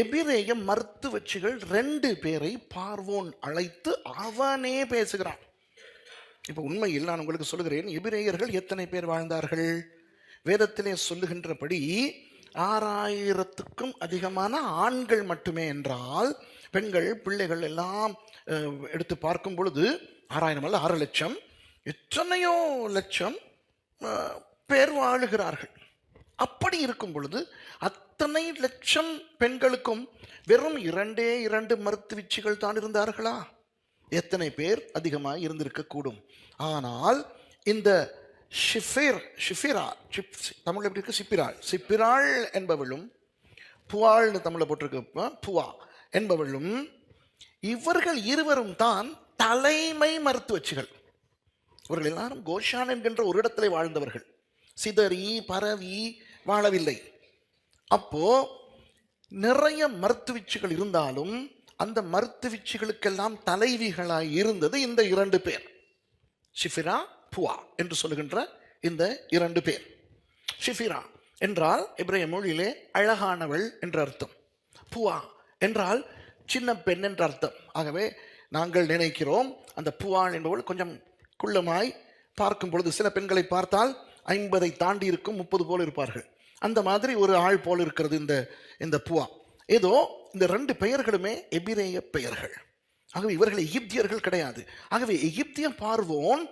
எபிரேய மருத்துவச்சிகள் ரெண்டு பேரை பார்வோன் அழைத்து அவனே பேசுகிறான். இப்போ உண்மையில் நான் உங்களுக்கு சொல்லுகிறேன் எபிரேயர்கள் எத்தனை பேர் வாழ்ந்தார்கள்? வேதத்திலே சொல்லுகின்றபடி ஆறாயிரத்துக்கும் அதிகமான ஆண்கள் மட்டுமே என்றால் பெண்கள் பிள்ளைகள் எல்லாம் எடுத்து பார்க்கும் பொழுது ஆறாயிரம் அல்ல ஆறு லட்சம் எத்தனையோ லட்சம் பேர் வாழுகிறார்கள். அப்படி இருக்கும் பொழுது அத்தனை லட்சம் பெண்களுக்கும் வெறும் இரண்டே இரண்டு மருத்துவச்சிகள் தான் இருந்தார்களா? எத்தனை பேர் அதிகமாக இருந்திருக்கக்கூடும் ஆனால் இந்த ஷிஃபிர் ஷிஃபிரா ஷிப் தமிழ் எப்படி இருக்கு? சிப்பிராள் சிப்பிராள் என்பவளும் புவாள்னு தமிழில் போட்டிருக்க. புவா என்பவளும் இவர்கள் இருவரும் தான் தலைமை மருத்துவச்சிகள் இவர்கள் எல்லாரும் கோஷான் என்கின்ற ஒரு இடத்திலே வாழ்ந்தவர்கள். சிதறி பரவி வாழவில்லை. அப்போ நிறைய மருத்துவச்சுகள் இருந்தாலும் அந்த மருத்துவச்சுகளுக்கெல்லாம் தலைவிகளாய் இருந்தது இந்த இரண்டு பேர். ஷிஃபிரா புவா என்று சொல்லுகின்ற இந்த இரண்டு பேர். ஷிஃபிரா என்றால் எபிரேய மொழியிலே அழகானவள் என்ற அர்த்தம். புவா என்றால் சின்ன பெண் என்ற அர்த்தம். ஆகவே நாங்கள் நினைக்கிறோம் அந்த புவாள் என்பவள் கொஞ்சம் குள்ளமாய் பார்க்கும் பொழுது சில பெண்களை பார்த்தால் ஐம்பதை தாண்டி இருக்கும் முப்பது போல இருப்பார்கள். அந்த மாதிரி ஒரு ஆள் போல இருக்கிறது இந்த இந்த புவா. ஏதோ இந்த ரெண்டு பெயர்களுமே எபிரேய பெயர்கள். ஆகவே இவர்கள் எகிப்தியர்கள் கிடையாது. ஆகவே எகிப்திய பார்வோன்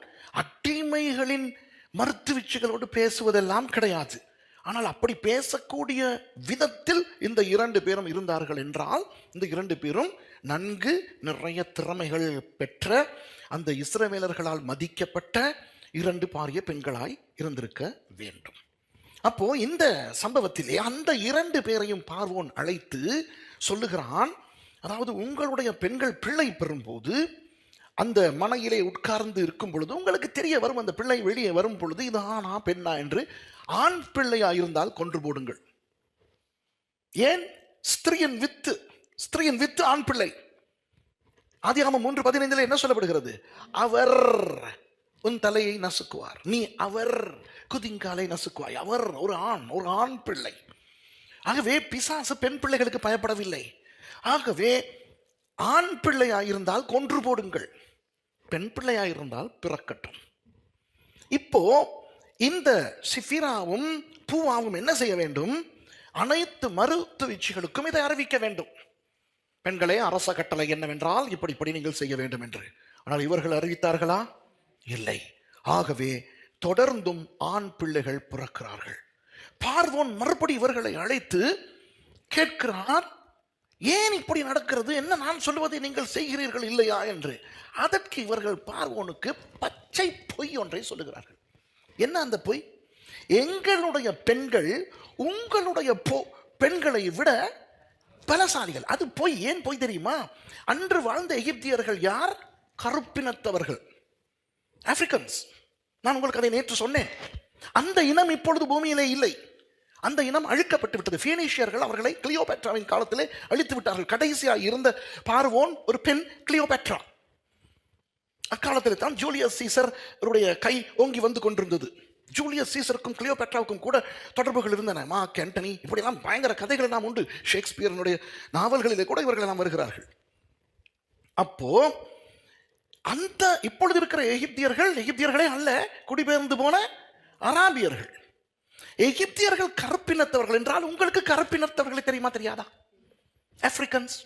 அட்டிமைகளின் மருத்துவச்சிகளோடு பேசுவதெல்லாம் கிடையாது. ஆனால் அப்படி பேசக்கூடிய விதத்தில் இந்த இரண்டு பேரும் இருந்தார்கள் என்றால் இந்த இரண்டு பேரும் நன்கு நிறைய திறமைகள் பெற்ற அந்த இஸ்ரவேலர்களால் மதிக்கப்பட்ட இரண்டு பாரிய பெண்களாய் இருந்திருக்க வேண்டும். அப்போ இந்த சம்பவத்திலே அந்த இரண்டு பேரையும் பார்வோன் அழைத்து சொல்லுகிறான் அதாவது உங்களுடைய பெண்கள் பிள்ளை பெறும்போது அந்த மனையிலே உட்கார்ந்து இருக்கும் பொழுது உங்களுக்கு தெரிய வரும் அந்த பிள்ளை வெளியே வரும் பொழுது இது ஆனா பெண்ணா என்று ஆண் பிள்ளையா இருந்தால் கொன்று போடுங்கள். ஏன்? ஸ்திரியின் வித்து ஸ்திரியின் வித்து ஆண் பிள்ளை. ஆதியாகமம் மூன்று பதினைந்தில் என்ன சொல்லப்படுகிறது? அவர் உன் தலையை நசுக்குவார். நீ அவர் குதிங்காலை நசுக்குவாய். அவர் ஒரு ஆண் ஒரு ஆண் பிள்ளை. ஆகவே பிசாசு பெண் பிள்ளைகளுக்கு பயப்படவில்லை. ஆகவே ஆண் பிள்ளையாயிருந்தால் கொன்று போடுங்கள். பெண் பிள்ளையாயிருந்தால் பிறக்கட்டும். இப்போ இந்த சிஃபிராவும் பூவாவும் என்ன செய்ய வேண்டும்? அனைத்து மருத்துவச்சிகளுக்கும் இதை அறிவிக்க வேண்டும். பெண்களே அரச கட்டளை என்னவென்றால் இப்படி இப்படி நீங்கள் செய்ய வேண்டும் என்று ஆனால் இவர்கள் அறிவித்தார்களா? இல்லை. ஆகவே தொடர்ந்தும் ஆண் பிள்ளைகள் பிறக்கிறார்கள். பார்வோன் மறுபடி இவர்களை அழைத்து கேட்கிறார் ஏன் இப்படி நடக்கிறது? என்ன நான் சொல்வதை நீங்கள் செய்கிறீர்கள் இல்லையா? என்று. அதற்கு இவர்கள் பார்வோனுக்கு பச்சை பொய் ஒன்றை சொல்லுகிறார்கள். என்ன அந்த பொய்? எங்களுடைய பெண்கள் உங்களுடைய பொ- பெண்களை விட பலசாலிகள். அது பொய் ஏன் பொய் தெரியுமா? அன்று வாழ்ந்த எகிப்தியர்கள் யார்? கருப்பினத்தவர்கள். ஆப்பிரிக்கன்ஸ் நான் உங்களுக்கு அதை நேற்று சொன்னேன். அந்த இனம் இப்பொழுது பூமியிலே இல்லை. அந்த இனம் அழிக்கப்பட்டு விட்டது. ஃபீனிஷியர்கள் அவர்களை கிளியோபேட்ராவின் காலத்திலே அழித்து விட்டார்கள். கடைசியாக இருந்த பார்வோன் ஒரு பெண் கிளியோபெட்ரா. அக்காலத்தில் தான் ஜூலியஸ் சீசர் கை ஓங்கி வந்து கொண்டிருந்தது. ஜூலியஸ் சீசருக்கும் கிளியோபேட்ராவுக்கும் கூட தொடர்புகள் இருந்தன. மா கேண்டனி இப்படிலாம் பயங்கர கதைகள் எல்லாம் உண்டு. ஷேக்ஸ்பியரனுடைய நாவல்களிலே கூட இவர்கள் எல்லாம் வருகிறார்கள். அப்போது அந்த இப்பொழுது இருக்கிற எகிப்தியர்கள் எகிப்தியர்களே அல்ல குடிபெயர்ந்து போன அராபியர்கள். எகிப்தியர்கள் கருப்பினத்தவர்கள் என்றால் உங்களுக்கு கருப்பினத்தவர்களை தெரியுமா தெரியாதா? ஆப்பிரிக்கன்ஸ்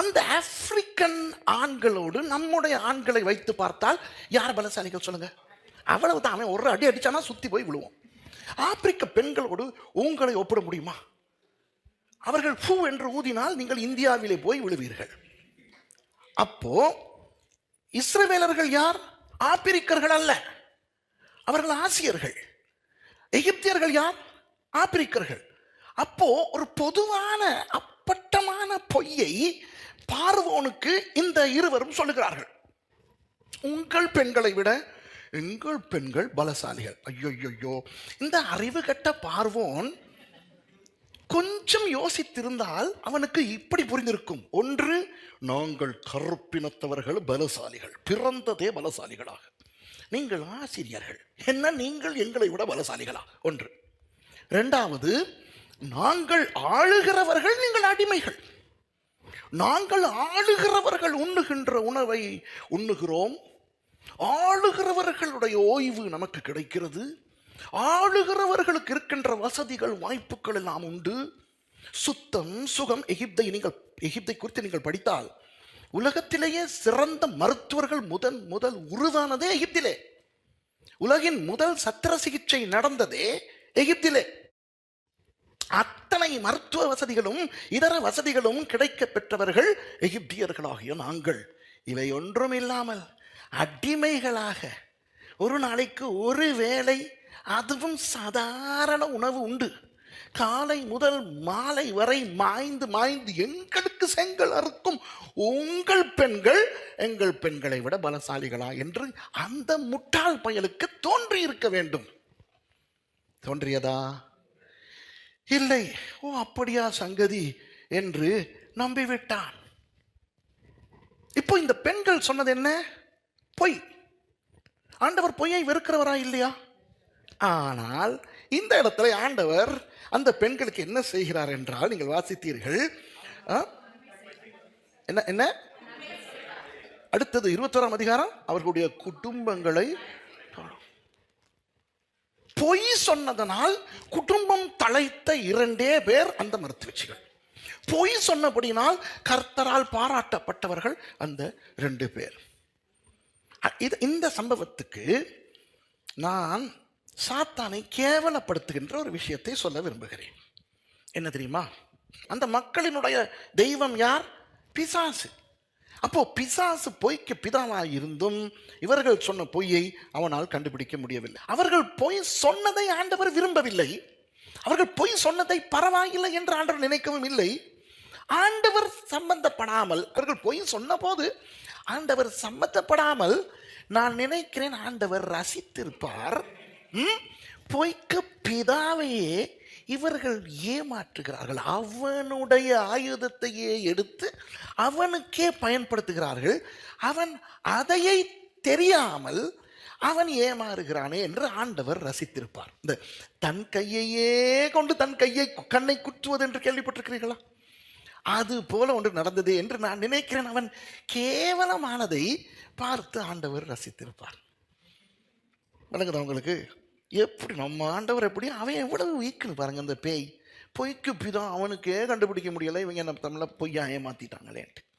அந்த ஆப்பிரிக்கன் ஆண்களோடு நம்முடைய ஆண்களை வைத்து பார்த்தால் யார் பலசாலிகள் சொல்லுங்க? அவ்வளவு தான் அவன் ஒரு அடி அடிச்சானா சுத்தி போய் விழுவோம் ஆப்பிரிக்க பெண்களோடு உங்களை ஒப்பிட முடியுமா? அவர்கள் பூ என்று ஊதினால் நீங்கள் இந்தியாவிலே போய் விழுவீர்கள். அப்போ இஸ்ரவேலர்கள் யார்? ஆப்பிரிக்கர்கள் அல்ல. அவர்கள் ஆசியர்கள். எகிப்தியர்கள் யார்? ஆப்பிரிக்கர்கள். அப்போ ஒரு பொதுவான அப்பட்டமான பொய்யை பார்வோனுக்கு இந்த இருவரும் சொல்லுகிறார்கள். உங்கள் பெண்களை விட எங்கள் பெண்கள் பலசாலிகள். ஐயோ இந்த அறிவு கட்ட பார்வோன் கொஞ்சம் யோசித்திருந்தால் அவனுக்கு இப்படி புரிந்திருக்கும். ஒன்று நாங்கள் கருப்பினத்தவர்கள் பலசாலிகள். பிறந்ததே பலசாலிகளாக. நீங்கள் ஆசிரியர்கள். என்ன நீங்கள் எங்களை விட பலசாலிகளா? ஒன்று. ரெண்டாவது நாங்கள் ஆளுகிறவர்கள் நீங்கள் அடிமைகள். நாங்கள் ஆளுகிறவர்கள் உண்ணுகின்ற உணவை உண்ணுகிறோம். ஆளுகிறவர்களுடைய ஓய்வு நமக்கு கிடைக்கிறது. ஆளுகிறவர்களுக்கு இருக்கின்ற வசதிகள் வாய்ப்புகள் எல்லாம் உண்டு. சுத்தம் சுகம் எகிப்தை நீங்கள் எகிப்தை குறித்து நீங்கள் படித்தால் உலகத்திலேயே சிறந்த மருத்துவர்கள் முதன் முதல் உருவானதே எகிப்திலே. உலகின் முதல் சத்திர சிகிச்சை நடந்ததே எகிப்திலே. அத்தனை மருத்துவ வசதிகளும் இதர வசதிகளும் கிடைக்க பெற்றவர்கள் எகிப்தியர்களாகிய நாங்கள். இவை ஒன்றும் இல்லாமல் அடிமைகளாக ஒரு நாளைக்கு ஒரு வேலை அதுவும் சாதாரண உணவு உண்டு. காலை முதல் மாலை வரை மாய்ந்து மாய்ந்து எங்களுக்கு செங்கல் அறுக்கும். உங்கள் பெண்கள் எங்கள் பெண்களை விட பலசாலிகளா என்று அந்த முட்டாள் பயலுக்கு தோன்றி இருக்க வேண்டும். தோன்றியதா? இல்லை. ஓ அப்படியா சங்கதி என்று நம்பிவிட்டான். இப்போ இந்த பெண்கள் சொன்னது என்ன? பொய். ஆண்டவர் பொய்யை வெறுக்கிறவரா இல்லையா? ஆனால் இந்த இடத்துல ஆண்டவர் அந்த பெண்களுக்கு என்ன செய்கிறார் என்றால் நீங்கள் வாசித்தீர்கள். ஆ? என்ன என்ன? அடுத்தது இருபத்தோராம் அதிகாரம் அவர்களுடைய குடும்பங்களை பொய் சொன்னதனால் குடும்பம் தலைத்த இரண்டே பேர் அந்த மருத்துவச்சிகள். பொய் சொன்னபடினால் கர்த்தரால் பாராட்டப்பட்டவர்கள் அந்த ரெண்டு பேர். இது இந்த சம்பவத்துக்கு நான் சாத்தானை கேவலப்படுத்துகின்ற ஒரு விஷயத்தை சொல்ல விரும்புகிறேன். என்ன தெரியுமா? அந்த மக்களினுடைய தெய்வம் யார்? பிசாசு. அப்போ பிசாசு பொய்க்கு பிதாவாக இருந்தும் இவர்கள் சொன்ன பொய்யை அவனால் கண்டுபிடிக்க முடியவில்லை. அவர்கள் பொய் சொன்னதை ஆண்டவர் விரும்பவில்லை. அவர்கள் பொய் சொன்னதை பரவாயில்லை என்று ஆண்டவர் நினைக்கவும் இல்லை. ஆண்டவர் சம்பந்தப்படாமல் அவர்கள் பொய் சொன்னபோது ஆண்டவர் சம்பந்தப்படாமல் நான் நினைக்கிறேன் ஆண்டவர் ரசித்திருப்பார். பொய்க்க பிதாவையே இவர்கள் ஏமாற்றுகிறார்கள். அவனுடைய ஆயுதத்தையே எடுத்து அவனுக்கே பயன்படுத்துகிறார்கள். அவன் அதையை தெரியாமல் அவன் ஏமாறுகிறானே என்று ஆண்டவர் ரசித்திருப்பார். இந்த தன் கையையே கொண்டு தன் கையை கண்ணை குற்றுவது என்று கேள்விப்பட்டிருக்கிறீர்களா? அது போல ஒன்று நடந்தது என்று நான் நினைக்கிறேன். அவன் கேவலமானதை பார்த்து ஆண்டவர் ரசித்திருப்பார். விளங்குதா உங்களுக்கு? எப்படி நம்ம ஆண்டவர் எப்படி? அவன் எவ்வளவு வீக்குன்னு பாருங்க அந்த பேய். பொய்க்கு பிதான் அவனுக்கே கண்டுபிடிக்க முடியலை. இவங்க நம்ம தமிழை பொய்யா ஏமாத்திட்டாங்களேன்ட்டு.